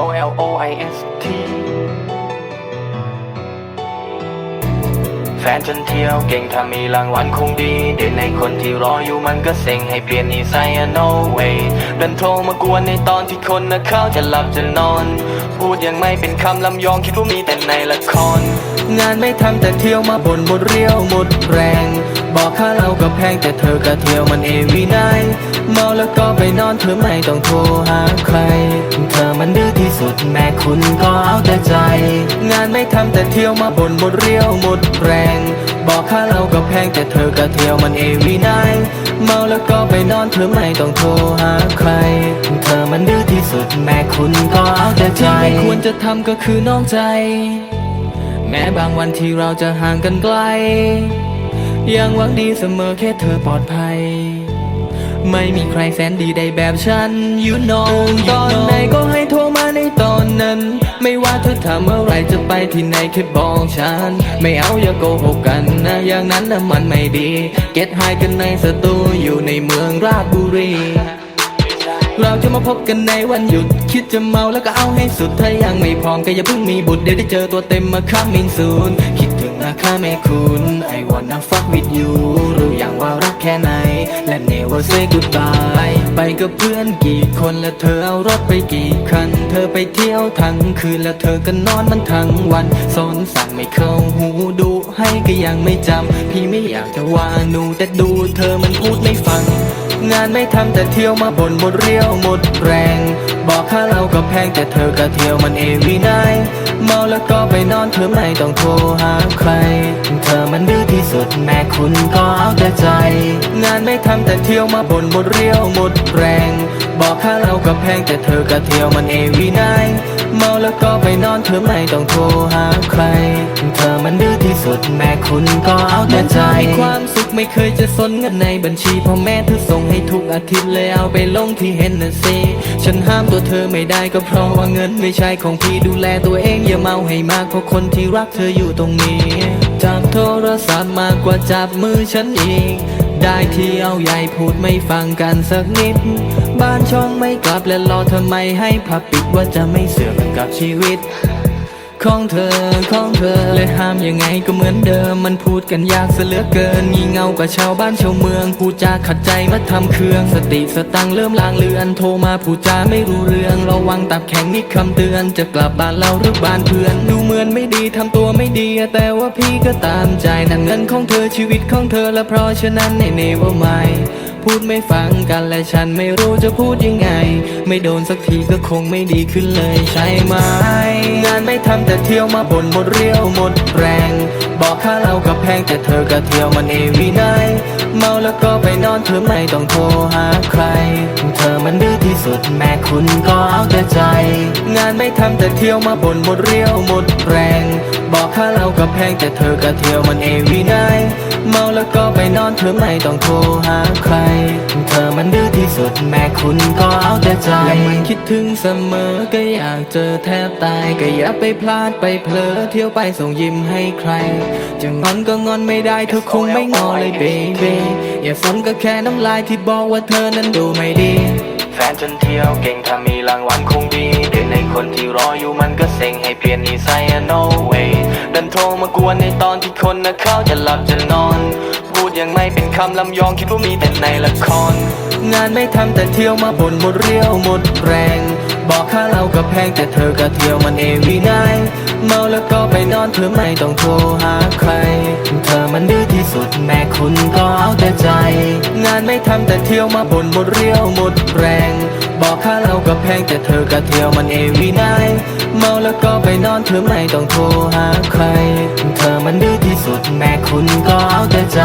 O L O I S T แฟนฉันเที่ยวเก่งถ้ามีรางวัลคงดี เด่นในคนที่รออยู่มันก็เซ็งให้เปลี่ยนนิสัย no way เดินโทรมากวนในตอนที่คนนะเขาจะหลับจะนอน พูดยังไม่เป็นคำลำยองคิดว่ามีแต่ในละคร งานไม่ทำแต่เที่ยวมาบ่นหมดเรี่ยวหมดแรง บอกค่าเราก็แพงแต่เธอก็เที่ยวมันเอวีนายเมาแล้วก็ไปนอนเธอไม่ต้องโทรหาใคร เธอมันดื้อที่สุดแม่คุณก็เอาแต่ใจ งานไม่ทำแต่เที่ยวมาบ่นหมดเรี่ยวหมดแรง บอกค่าเราก็แพงแต่เธอก็เที่ยวมันเอวีนายเมาแล้วก็ไปนอนเธอไม่ต้องโทรหาใคร เธอมันดื้อที่สุดแม่คุณก็เอาแต่ใจที่ไม่ควรจะทำก็คือนอกใจ แม้บางวันที่เราจะห่างกันไกล ยังหวังดีเสมอแค่เธอปลอดภัย ไม่มีใครแสนดีได้แบบฉัน you know ตอนไหนก็ให้โทรมาในตอนนั้น ไม่ว่าเธอทำอะไรจะไปที่ไหนแค่บอกฉัน ไม่เอาอย่าโกหกกันนะอย่างนั้นนะมันไม่ดี เก็ตไฮกันในสตูอยู่ในเมืองราชบุรี เราจะมาพบกันในวันหยุด คิดจะเมาแล้วก็เอาให้สุด ถ้ายังไม่พร้อมก็อย่าเพิ่งมีบุตรเดี๋ยวได้เจอตัวเต็มมาคัมมินซูนคิดถึงนะค่าแม่คุณ I wanna fuck with you รู้อย่างว่ารักแค่ไหน และ never say goodbye ไปกับเพื่อนกี่คนและเธอเอารถไปกี่คัน เธอไปเที่ยวทั้งคืนและเธอก็นอนมันทั้งวันสอนสั่งไม่เข้าหูดูให้ก็ยังไม่จำพี่ไม่อยากจะว่าหนูแต่ดูเธอมันพูดไม่ฟัง งานไม่ทำแต่เที่ยวมาบ่นหมดเรี่ยวหมดแรง บอกค่าเราก็แพงแต่เธอก็เที่ยวมันเอวีนายเมาแล้วก็ไปนอนเธอไม่ต้องโทรหาใคร เธอมันดื้อที่สุดแม่คุณก็เอาแต่ใจ งานไม่ทำแต่เที่ยวมาบ่นหมดเรี่ยวหมดแรง บอกค่าเราก็แพงแต่เธอก็เที่ยวมันเอวีนาย เมาแล้วก็ไปนอนเธอไม่ต้องโทรหาใคร เธอมันดื้อที่สุดแม่คุณก็เอาแต่ใจความสุขไม่เคยจะสนเงินในบัญชีพ่อแม่เธอส่งให้ทุกอาทิตย์เลยเอาไปลงที่เห็นน่ะสิฉันห้ามตัวเธอไม่ได้ก็เพราะว่าเงินไม่ใช่ของพี่ดูแลตัวเองอย่าเมาให้มากเพราะคนที่รักเธออยู่ตรงนี้จับโทรศัพท์มากกว่าจับมือฉันอีก ได้ที่เอาใหญ่พูดไม่ฟังกันสักนิด บ้านช่องไม่กลับและรอทำไมให้พับปิดว่าจะไม่เสื่อมกับชีวิต ของเธอของเธอเลยห้ามยังไงก็เหมือนเดิม มันพูดกันยากเหลือเกินงี่เง่ากว่าชาวบ้านชาวเมืองพูดจาขัดใจมาทำเครื่อง สติสตังเริ่มลางเลือนโทรมาพูดจาไม่รู้เรื่อง ระวังตับแข็งนี่คำเตือน จะกลับบ้านเราหรือบ้านเพื่อน ดูเหมือนไม่ดีทำตัวไม่ดี แต่ว่าพี่ก็ตามใจนั่นเงินของเธอชีวิตของเธอและเพราะฉะนั้นในเนว่าไม่ พูดไม่ฟังกันและฉันไม่รู้จะพูดยังไง ไม่โดนสักทีก็คงไม่ดีขึ้นเลยใช่ไหมงานไม่ทำแต่เที่ยวมาบ่นหมดเรี่ยวหมดแรง บอกค่าเราก็แพงแต่เธอก็เที่ยวมันเอวีนายเมาแล้วก็ไปนอนเธอไม่ต้องโทรหาใคร มันดื้อที่สุดแม่คุณก็เอาแต่ใจ งานไม่ทำแต่เที่ยวมาบ่นหมดเรี่ยวหมดแรง บอกค่าเราก็แพงแต่เธอก็เที่ยวมันเอวีนายเมาแล้วก็ไปนอนเธอไม่ต้องโทรหาใคร เธอมันดื้อที่สุดแม่คุณก็เอาแต่ใจและมันคิดถึงเสมอก็อยากเจอแทบตายก็อย่าไปพลาดไปเผลอเที่ยวไปส่งยิ้มให้ใคร จะงอนก็งอนไม่ได้เธอคงไม่งอเลยเบบีอย่าสนก็แค่น้ำลายที่บอกว่าเธอนั้นดูไม่ดี แฟนฉันเที่ยวเก่งถ้ามีรางวัลคงดีเด่นในคนที่รออยู่มันก็เซ็งให้เปลี่ยนนิสัย no way ดันโทรมากวนในตอนที่คนนะเขาจะหลับจะนอน พูดยังไม่เป็นคำลำยองคิดว่ามีแต่ในละคร งานไม่ทำแต่เที่ยวมาบ่นหมดเรี่ยวหมดแรง บอกค่าเราก็แพงแต่เธอก็เที่ยวมันเองวีนายเมาแล้วก็ไปนอนเธอไม่ต้องโทรหาใคร เธอมันดื้อที่สุดแม่คุณก็เอาแต่ใจ งานไม่ทำแต่เที่ยวมาบ่นหมดเรี่ยวหมดแรง บอกค่าเราก็แพงแต่เธอก็เที่ยวมันเองวีนายเมาแล้วก็ไปนอนเธอไม่ต้องโทรหาใคร เธอมันดื้อที่สุดแม่คุณก็เอาแต่ใจ